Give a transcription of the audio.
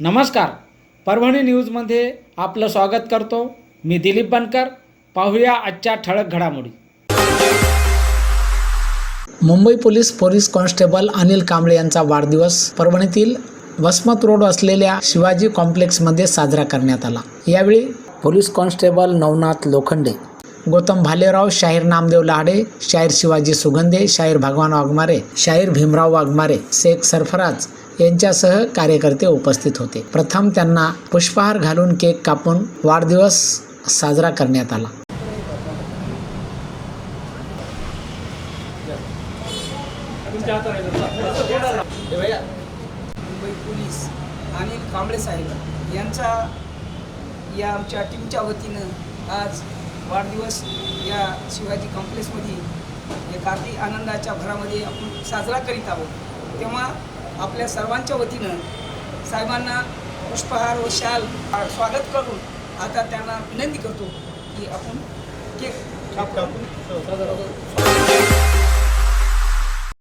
नमस्कार. परभणी न्यूजमध्ये आपलं स्वागत करतो. मी दिलीप बनकर. पाहूया आजच्या ठळक घडामोडी. Mumbai police police constable Anil Kamble यांचा वाढदिवस परभणीतील वसमत रोड असलेल्या शिवाजी कॉम्प्लेक्समध्ये साजरा करण्यात आला. यावेळी पोलीस कॉन्स्टेबल नवनाथ लोखंडे गौतम भालेराव शाहीर नामदेव लहाडे शाहीर शिवाजी सुगंधे शाहीर भगवान वाघमारे शाहीर भीमराव वाघमारे शेख सरफराज यांच्यासह कार्यकर्ते उपस्थित होते. प्रथम त्यांना पुष्पहार घालून केक कापून वाढदिवस साजरा करण्यात आला. मुंबई पोलीस आणि कांबळे साहेब यांचा या आमच्या टीमच्या वतीनं आज वाढदिवस या शिवाजी कॉम्प्लेक्समध्ये एक अगदी आनंदाच्या भरामध्ये आपण साजरा करीत आहोत. तेव्हा आपल्या सर्वांच्या वतीनं साहेबांना पुष्पहार व शाल स्वागत करून आता त्यांना विनंती करतो की आपण केक कापून.